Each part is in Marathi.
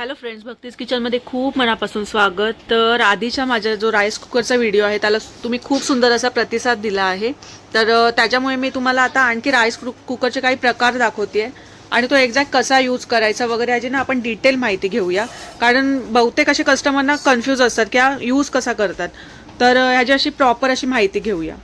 हॅलो फ्रेंड्स भक्तीज किचनमध्ये खूप मनापासून स्वागत. तर आधीच्या माझ्या जो राईस कुकरचा व्हिडिओ आहे त्याला तुम्ही खूप सुंदर असा प्रतिसाद दिला आहे. तर त्याच्यामुळे मी तुम्हाला आता आणखी राईस कु कुकरचे काही प्रकार दाखवते आणि तो एक्झॅक्ट कसा यूज करायचा वगैरे याची ना आपण डिटेल माहिती घेऊया. कारण बहुतेक असे कस्टमरना कन्फ्यूज असतात की यूज कसा करतात. तर ह्याची अशी प्रॉपर अशी माहिती घेऊया.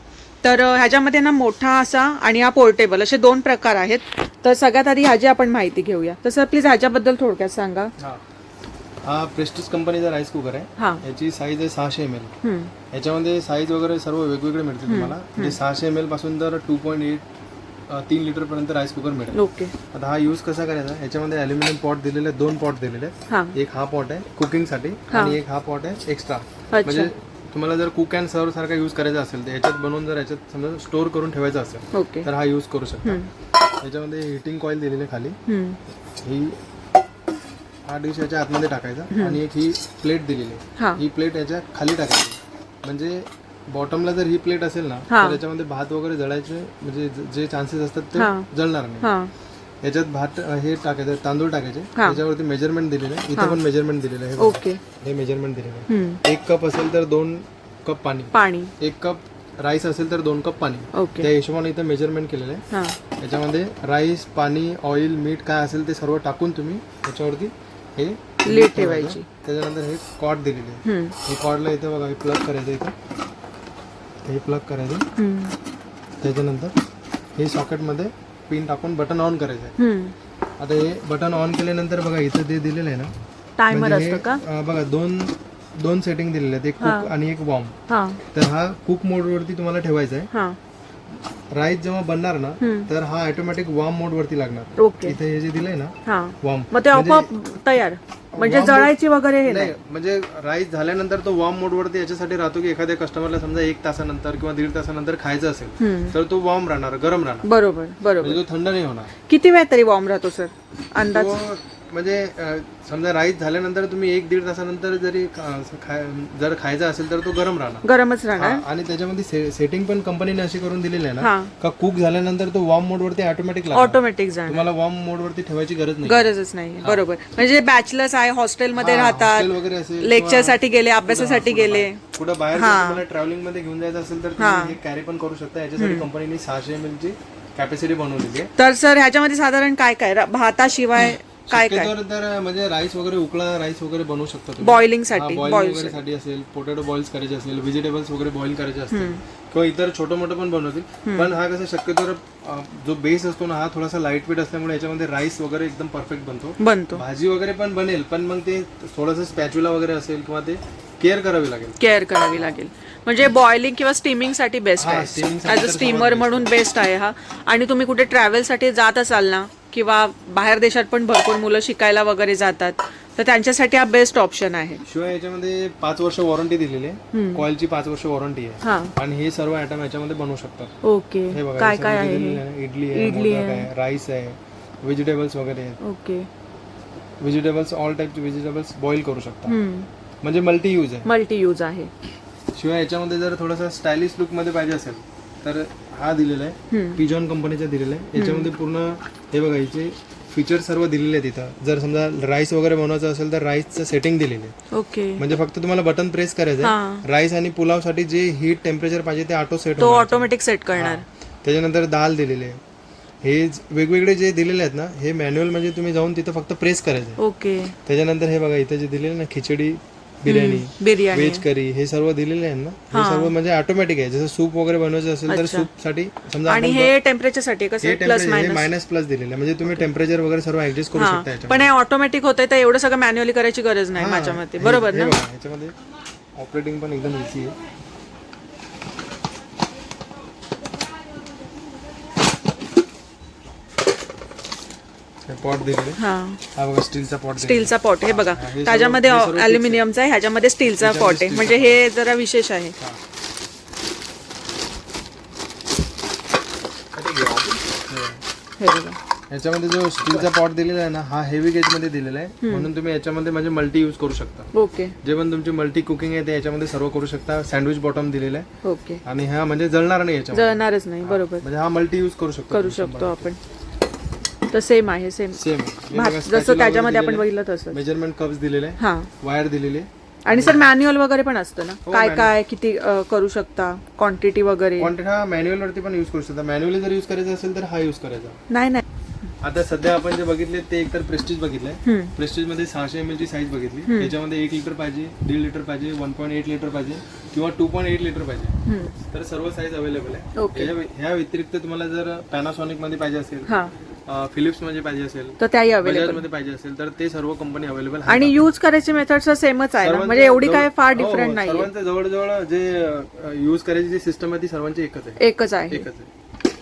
तर ह्याच्यामध्ये ना मोठा असा आणि हा पोर्टेबल असे दोन प्रकार आहेत. तर सगळ्यात आधी ह्याची आपण माहिती घेऊया. तसं प्लीज ह्याच्याबद्दल थोडक्यात सांगा. हा. प्रेस्टिज कंपनीचा राईस कुकर आहे. हां. याची साईज आहे सहाशे एम एल. याच्यामध्ये साईज वगैरे सर्व वेगवेगळे मिळतील तुम्हाला. म्हणजे सहाशे एम एलपासून तर टू पॉईंट एट तीन लिटर पर्यंत राईस कुकर मिळेल. ओके. आता हा यूज कसा करायचा? याच्यामध्ये अल्युमिनियम पॉट दिलेले दोन पॉट दिलेले आहेत. हां. एक हा पॉट आहे कुकिंगसाठी. आणि एक हा पॉट आहे एक्स्ट्रा म्हणजे तुम्हाला जर कुक अँड सर्व सारखा यूज करायचा असेल तर याच्यात बनवून जर याच्यात समजा स्टोअर करून ठेवायचा असेल तर हा यूज करू शकता. हम्म. याच्यामध्ये हिटिंग कॉईल दिलेली आहे खाली. हम्म. ही हा डिश याच्या आतमध्ये टाकायचा आणि एक ही प्लेट दिलेली आहे. हां. प्लेट याच्या खाली टाकायची. म्हणजे बॉटमला जर ही प्लेट असेल ना हा. तर याच्यामध्ये भात वगैरे जळायचे म्हणजे ज- जे चान्सेस असतात ते. जळणार नाही. हां. याच्यात भात हे टाकायचं तांदूळ टाकायचे. हा. त्याच्यावरती मेजरमेंट दिलेलं आहे. इथे पण मेजरमेंट दिलेलं आहे हे बघा. ओके. हे मेजरमेंट दिलेलं आहे. हम्म. एक कप असेल तर दोन कप पाणी. पाणी. एक कप राईस असेल तर दोन कप पाणी. ओके. त्या हिशोबाने इथं मेजरमेंट केलेलं आहे. हां. याच्यामध्ये राईस पाणी ऑइल मीठ काय असेल ते सर्व टाकून तुम्ही त्याच्यावरती हे लीड ठेवायची. त्याच्यानंतर हे कॉट दिलेली आहे. हम्म. हे कॉर्डला इथे बघा हे प्लग करायचं इथं. हे प्लग करायचं. हम्म. त्याच्यानंतर हे सॉकेटमध्ये पिन टाकून बटन ऑन करायचं. आता हे बटन ऑन केल्यानंतर बघा इथं ते दिलेलं आहे ना टायमर म्हणजे असतं हे, का? अं, बघा दोन दोन सेटिंग दिलेले आहेत एक कुक आणि एक वॉर्म हां. तर हा कुक मोडवरती तुम्हाला ठेवायचा आहे हां. राईस जेव्हा बनणार ना. तर हा ऑटोमॅटिक वॉर्म मोडवरती लागणार. ओके इथे हे जे दिलंय ना हां. वॉर्म मग ते आपोआप तयार. म्हणजे जळायची वगैरे हे नाही म्हणजे राईस झाल्यानंतर तो वॉर्म मोडवरती याच्यासाठी राहतो की एखाद्या कस्टमरला समजा एक तासानंतर किंवा दीड तासानंतर खायचं असेल. तर तो वॉर्म राहणार गरम राहणार. बरोबर बरोबर. म्हणजे तो थंड नाही होणार. किती वेळ तरी वॉर्म राहतो सर अंदाज? म्हणजे समजा राईस झाल्यानंतर तुम्ही एक दीड तासानंतर जरी खा- जर खायचा असेल तर तो गरम राहणार. गरमच राहणार. आणि त्याच्यामध्ये सेटिंग पण कंपनीने अशी करून दिलेली आहे ना का कुक झाल्यानंतर तो वॉर्म मोडवरती ऑटोमॅटिक लागणार. ऑटोमॅटिक जाणार. तुम्हाला वॉर्म मोडवरती ठेवायची गरज नाही. गरजच नाही. बरोबर. म्हणजे बॅचलर्स आहे हॉस्टेलमध्ये राहतात. वगैरे असेल लेक्चरसाठी गेले अभ्यासासाठी गेले. कुठं बाहेर ट्रॅव्हलिंगमध्ये घेऊन जायचं असेल तर. तुम्ही कॅरी पण करू शकता. याच्यासाठी कंपनीने सहाशे एम ची कॅपॅसिटी बनवलेली आहे. तर सर ह्याच्यामध्ये साधारण काय काय? भाताशिवाय काय काय? शक्यतोवर तर म्हणजे राईस वगैरे उकळा राईस वगैरे बनवू शकता तुम्ही. बॉइलिंगसाठी बॉईल वगैरे साठी. असेल पोटॅटो बॉइल्स करायचे असेल व्हेजिटेबल्स वगैरे बॉईल करायचे असतील किंवा इतर छोटं मोठं पण बनवतील. पण हा कसं शक्यतो जो बेस असतो ना हा थोडासा लाइट वेट असल्यामुळे याच्यामध्ये राईस वगैरे एकदम परफेक्ट बनतो. बनतो. भाजी वगैरे पण बनेल पण मग ते थोडंसं स्पॅच्युला वगैरे असेल किंवा ते केअर करावी लागेल. केअर करावी लागेल. म्हणजे बॉइलिंग किंवा स्टीमिंगसाठी बेस्ट आहे. steaming साठी ऍज अ स्टीमर म्हणून बेस्ट आहे हा. आणि तुम्ही कुठे ट्रॅव्हलसाठी जात असाल ना किंवा बाहेर देशात पण भरपूर मुलं शिकायला वगैरे जातात. तर त्यांच्यासाठी हा बेस्ट ऑप्शन आहे. शिवाय याच्यामध्ये पाच वर्ष वॉरंटी दिलेली आहे. कॉईलची पाच वर्ष वॉरंटी आहे. हा. आणि हे सर्व आयटम याच्यामध्ये बनवू शकतात. ओके. हे बघा काय काय आहे याच्यामध्ये? दिलेलं आहे. इडली आहे इडली मोदक आहे. राईस आहे व्हेजिटेबल्स वगैरे आहेत. ओके. व्हेजिटेबल्स ऑल टाईपचे व्हेजिटेबल्स बॉईल करू शकता. म्हणजे मल्टी यूज आहे. मल्टी यूज आहे. शिवाय याच्यामध्ये जर थोडासा स्टायलिश लुकमध्ये पाहिजे असेल तर हा दिलेला आहे. पिजॉन कंपनीचा दिलेला आहे. याच्यामध्ये पूर्ण हे बघा याचे फीचर सर्व दिलेले आहेत इथं. जर समजा राईस वगैरे बनवायचं असेल तर राईसचं सेटिंग दिलेलं आहे. ओके म्हणजे फक्त तुम्हाला बटन प्रेस करायचं. आहे. राईस आणि पुलावसाठी जे हीट टेम्परेचर पाहिजे ते ऑटो सेट तो ऑटोमॅटिक सेट करणार. त्याच्यानंतर दाल दिलेले आहे. हे वेगवेगळे जे दिलेले आहेत ना हे मॅन्युअल म्हणजे तुम्ही जाऊन तिथं फक्त प्रेस करायचं ओके त्याच्यानंतर हे बघा इथे जे दिलेले ना खिचडी बिर्याणी बिर्याणी. व्हेज करी हे सर्व दिलेले आहे ना? हे सर्व म्हणजे ऑटोमॅटिक आहे. जसं सूप वगैरे बनवायचं असेल तर सूपसाठी समजा आणि हे टेम्परेचरसाठी कसं? प्लस मायनस प्लस दिलेलं आहे. म्हणजे तुम्ही टेम्परेचर वगैरे सर्व ऍडजस्ट करू शकता पण हे ऑटोमॅटिक होतंय तर एवढं सगळं मॅन्युअली करायची गरज नाही माझ्या मते बरोबर ना? याच्यामध्ये ऑपरेटिंग पण एकदम इझी आहे. पॉट दिलेले. हा. हा बघा स्टीलचा पॉट स्टीलचा पॉट हे बघा हे सर्व- त्याच्यामध्ये हे सर्व अल्युमिनियमचा आहे ह्याच्यामध्ये स्टीलचा पॉट आहे. म्हणजे हे जरा विशेष आहे. हे. बघा. याच्यामध्ये जो स्टीलचा पॉट दिलेला आहे ना हा हेवी गेजमध्ये दिलेला आहे. म्हणून तुम्ही याच्यामध्ये म्हणजे मल्टी यूज करू शकता. ओके. जे पण तुमची मल्टी कुकिंग आहे ते याच्यामध्ये सर्व करू शकता. सँडविच बॉटम दिलेला आहे. ओके. आणि हा म्हणजे जळणार नाही याच्यामध्ये. जळणारच नाही बरोबर. म्हणजे हा मल्टी यूज करू शकतो करू शकतो आपण. तर सेम आहे सेम सेम जसं त्याच्यामध्ये आपण बघितलं तसं. मेजरमेंट कप्स दिलेले हा. वायर दिलेली आणि सर मॅन्युअल वगैरे पण असतं ना? हो, काय. काय किती अ, करू शकता? क्वांटिटी वगैरे? क्वांटिटी हा मॅन्युअल वरती पण युज करू शकता. मॅन्युअली जर युज करायचा असेल तर हा युज करायचा. नाही नाही. आता सध्या आपण जे बघितले ते एकतर प्रेस्टिज बघितलंय. हम्म. प्रेस्टिजमध्ये सहाशे एम एल ची साईज बघितली. त्याच्यामध्ये एक लिटर पाहिजे दीड लिटर पाहिजे वन पॉईंट एट लिटर पाहिजे किंवा टू पॉईंट एट लिटर पाहिजे. हम्म. तर सर्व साईज अवेलेबल आहे. याच्या- ह्या व्यतिरिक्त तुम्हाला जर पॅनासॉनिकमध्ये पाहिजे असेल हा. फिलिप्समध्ये पाहिजे असेल तर त्याही बजाज अवेलेबलमध्ये पाहिजे असेल तर ते सर्व कंपनी अवेलेबल आणि यूज करायची मेथड सेमच आहे ना? म्हणजे एवढी काय फार डिफरंट नाही सर्वांचं जवळजवळ जे युज करायची जी सिस्टम आहे ती सर्वांची एकच आहे. एकच आहे. एकच आहे.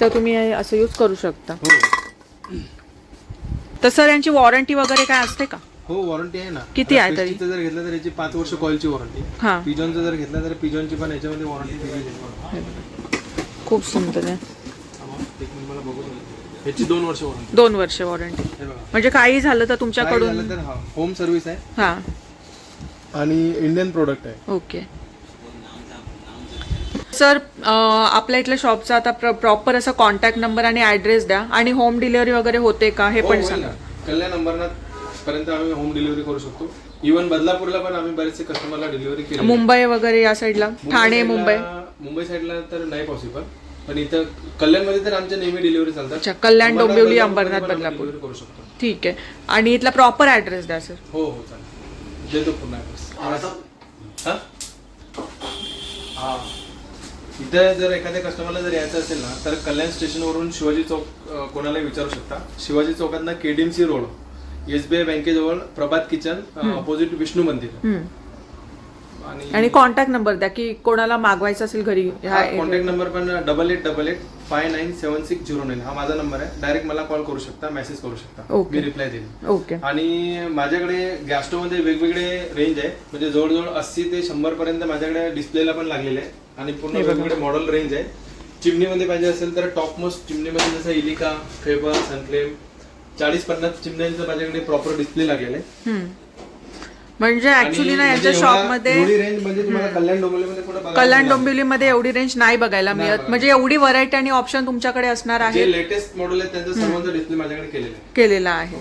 तर तुम्ही हे असं यूज करू शकता. हो. तर सर यांची वॉरंटी वगैरे काय असते का? हो वॉरंटी आहे ना. किती आहे तरी? Prestige चं जर घेतलं तर याची पाच वर्ष कॉलची वॉरंटी हा. पिजॉनचं जर घेतलं तर पिजॉनची पण याच्यामध्ये वॉरंटी दिलेली आहे. खूप सुंदर आहे. एक मिनिट मला बघू दे. याची दोन वर्ष वॉरंटी दोन वर्ष वॉरंटी हे बघा. म्हणजे काही झालं तर काय तुमच्याकडून झालं तर हा होम सर्व्हिस आहे. हा. आणि इंडियन प्रोडक्ट आहे. ओके सर अं, आपल्या इथल्या शॉपचा आता प्रॉपर असा कॉन्टॅक्ट नंबर आणि ऍड्रेस द्या. आणि होम डिलिव्हरी वगैरे होते का? हे हो, पण सांगा. कल्याण अंबरनाथ पर्यंत आम्ही होम डिलिव्हरी करू शकतो. इव्हन बदलापूरला पण आम्ही बरेचसे कस्टमरला डिलिव्हरी केली मुंबई वगैरे या साईडला ठाणे मुंबई? मुंबई साईडला तर नाही पॉसिबल पण इथं कल्याणमध्ये तर आमच्या नेहमी डिलिव्हरी चालतात. अच्छा कल्याण डोंबिवली अंबरनाथ, बदलापूर. करू शकतो. ठीक आहे. आणि इथला प्रॉपर ऍड्रेस द्या सर हो हो चालेल. देतो. हा? हा. इथं जर एखाद्या कस्टमरला जर यायचं असेल ना तर कल्याण स्टेशनवरून शिवाजी चौक अं, कोणालाही विचारू शकता. शिवाजी चौकातनं केडीएमसी रोड एसबीआय बँकेजवळ प्रभात किचन ऑपोजिट विष्णू मंदिर. हम्म. आणि कॉन्टॅक्ट नंबर द्या की कोणाला मागवायचं असेल घरी ह्या कॉन्टॅक्ट नंबर पण double eight double eight five nine seven six zero nine हा माझा नंबर आहे. डायरेक्ट मला कॉल करू शकता मेसेज करू शकता. मी रिप्लाय देईन. ओके आणि माझ्याकडे गॅस्टोमध्ये वेगवेगळे रेंज आहे. म्हणजे जवळजवळ अस्सी ते शंभर पर्यंत माझ्याकडे डिस्प्लेला पण लागलेले आहे. आणि पूर्ण वेगवेगळे मॉडेल रेंज आहे. चिमणीमध्ये पाहिजे असेल तर टॉप मोस्ट चिमणीमध्ये जसं इलिका फेबर सनफ्लेम चाळीस पन्नास चिमण्यांचं माझ्याकडे प्रॉपर डिस्प्ले लागलेले आहे. म्हणजे ऍक्च्युली ना म्हणजे यांच्या शॉपमध्ये म्हणजे कल्याण डोंबिवलीमध्ये एवढी रेंज नाही बघायला मिळत. म्हणजे एवढी व्हरायटी आणि ऑप्शन तुमच्याकडे असणार. आहे लेटेस्ट मॉडेल आहे त्यांचं सर्वांचं डिस्प्ले माझ्याकडे केलेला आहे.